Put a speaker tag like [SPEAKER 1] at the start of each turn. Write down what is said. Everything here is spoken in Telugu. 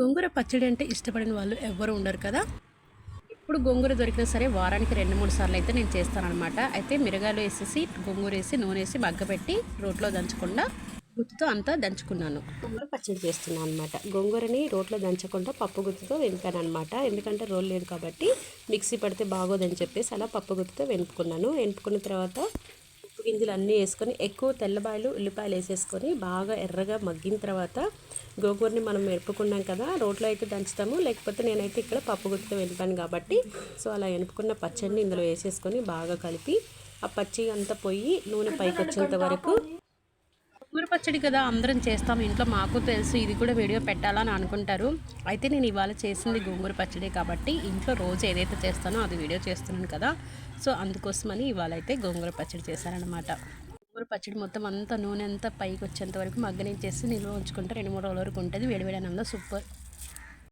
[SPEAKER 1] గోంగూర పచ్చడి అంటే ఇష్టపడిన వాళ్ళు ఎవ్వరు ఉండరు కదా. ఇప్పుడు గోంగూర దొరికినా సరే వారానికి రెండు మూడు సార్లు అయితే నేను చేస్తానమాట అయితే మిరగాయలు వేసేసి గోంగూర వేసి నూనె వేసి మగ్గపెట్టి రోట్లో దంచకుండా గుత్తుతో అంతా దంచుకున్నాను. గోంగూర పచ్చడి చేస్తున్నాను అనమాట గోంగూరని రోట్లో దంచకుండా పప్పు గుత్తుతో వెనుకాను అనమాట ఎందుకంటే రోల్ లేదు కాబట్టి మిక్సీ పడితే బాగోదని చెప్పేసి అలా పప్పు గుత్తుతో వెనుపుకున్నాను వెనుపుకున్న తర్వాత ఉప్పు గింజలు అన్నీ వేసుకొని ఎక్కువ తెల్లబాయలు ఉల్లిపాయలు వేసేసుకొని బాగా ఎర్రగా మగ్గిన తర్వాత గోగూరని మనం మెరుపుకున్నాం కదా రోట్లో అయితే దంచుతాము. లేకపోతే నేనైతే ఇక్కడ పప్పు గుత్తితో వెళ్ళిపోయాను కాబట్టి. సో అలా ఎనుపుకున్న పచ్చడిని ఇందులో వేసేసుకొని బాగా కలిపి ఆ పచ్చి అంతా పోయి నూనె పైకి వచ్చేంత వరకు గోంగూర పచ్చడి కదా అందరం చేస్తాం. ఇంట్లో మాకు తెలుసు ఇది కూడా వీడియో పెట్టాలని అనుకుంటారు. అయితే నేను ఇవాళ చేసింది గోంగూర పచ్చడి కాబట్టి ఇంట్లో రోజు ఏదైతే చేస్తానో అది వీడియో చేస్తున్నాను కదా. సో అందుకోసమని ఇవాళ అయితే గోంగూర పచ్చడి చేశారనమాట గోంగూర పచ్చడి మొత్తం అంతా నూనె అంతా పైకి వచ్చేంత వరకు మగ్గనిచ్చేసి నిల్వ ఉంచుకుంటే రెండు మూడు రోజుల వరకు ఉంటుంది. వేడివేడి అన్నంలో సూపర్.